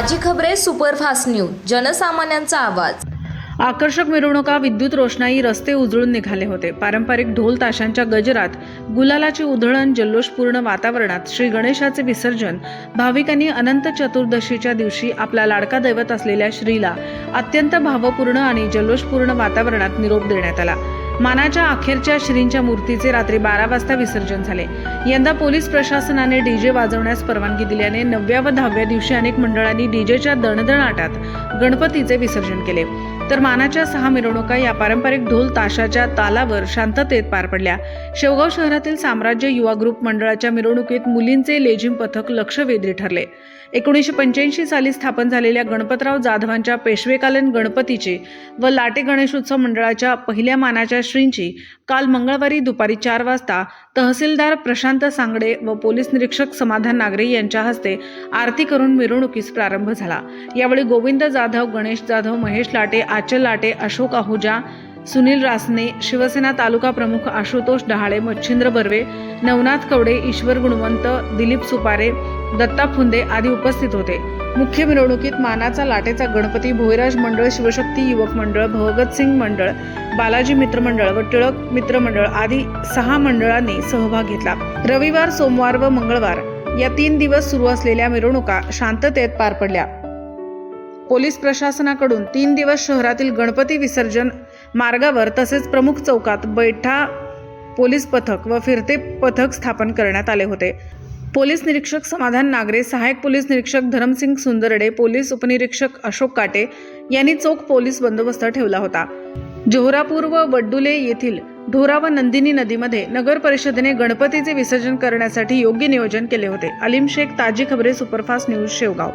खबरे superfast news जनसामान्यांचा आवाज. आकर्षक मिरवणुका विद्युत रोषणाई रस्ते उजळून निघाले होते. पारंपरिक ढोल ताशांच्या गजरात गुलालाची उधळण जल्लोषपूर्ण वातावरणात श्री गणेशाचे विसर्जन भाविकांनी अनंत चतुर्दशीच्या दिवशी आपला लाडका दैवत असलेल्या श्रीला अत्यंत भावपूर्ण आणि जल्लोषपूर्ण वातावरणात निरोप देण्यात आला. मानाच्या अखेरच्या श्रींच्या मूर्तीचे रात्री बारा वाजता विसर्जन झाले. यंदा पोलीस प्रशासनाने डीजे वाजवण्यास परवानगी दिल्याने नवव्या व दहाव्या दिवशी अनेक मंडळांनी डीजेच्या दणदणाटात गणपतीचे विसर्जन केले. तर मानाच्या सहा मिरवणुका या पारंपरिक ढोल ताशाच्या तालावर शांततेत पार पडल्या. शेवगाव शहरातील साम्राज्य युवा ग्रुप मंडळाच्या मिरवणुकीत मुलींचे लेझिम पथक लक्षवेधी ठरले. एकोणीसशे पंच्याऐंशी साली स्थापन झालेल्या गणपतराव जाधवांच्या पेशवेकालीन गणपतीची व लाटे गणेशोत्सव मंडळाच्या पहिल्या मानाच्या श्रींची काल मंगळवारी दुपारी चार वाजता तहसीलदार प्रशांत सांगडे व पोलीस निरीक्षक समाधान नागरे यांच्या हस्ते आरती करून मिरवणुकीस प्रारंभ झाला. यावेळी गोविंद जाधव गणेश जाधव महेश लाटे आचल लाटे अशोक आहुजा सुनील रासने शिवसेना तालुका प्रमुख आशुतोष डहाळे मच्छिंद्र बर्वे नवनाथ कवडे ईश्वर गुणवंत दिलीप सुपारे दत्ता फुंदे आदी उपस्थित होते. मुख्य मिरवणुकीत मानाचा लाटेचा गणपती भोईराज मंडळ शिवशक्ती युवक मंडळ भगतसिंग मंडळ बालाजी मित्र मंडळ व टिळक मित्र मंडळ आदी सहा मंडळांनी सहभाग घेतला. रविवार सोमवार व मंगळवार या तीन दिवस सुरू असलेल्या मिरवणुका शांततेत पार पडल्या. पोलीस प्रशासनाकडून तीन दिवस शहरातील गणपती विसर्जन मार्गावर तसेच प्रमुख चौकात बैठा पोलीस पथक व फिरते पथक स्थापन करण्यात आले होते. पोलीस निरीक्षक समाधान नागरे सहायक पोलीस निरीक्षक धरमसिंग सुंदरडे पोलीस उपनिरीक्षक अशोक काटे यांनी चोख पोलीस बंदोबस्त ठेवला होता. जोहरापूर व वड्डुले येथील ढोरा व नंदिनी नदीमध्ये नगर परिषदेने गणपतीचे विसर्जन करण्यासाठी योग्य नियोजन केले होते. अलीम शेख ताजी खबरे सुपरफास्ट न्यूज शेवगाव.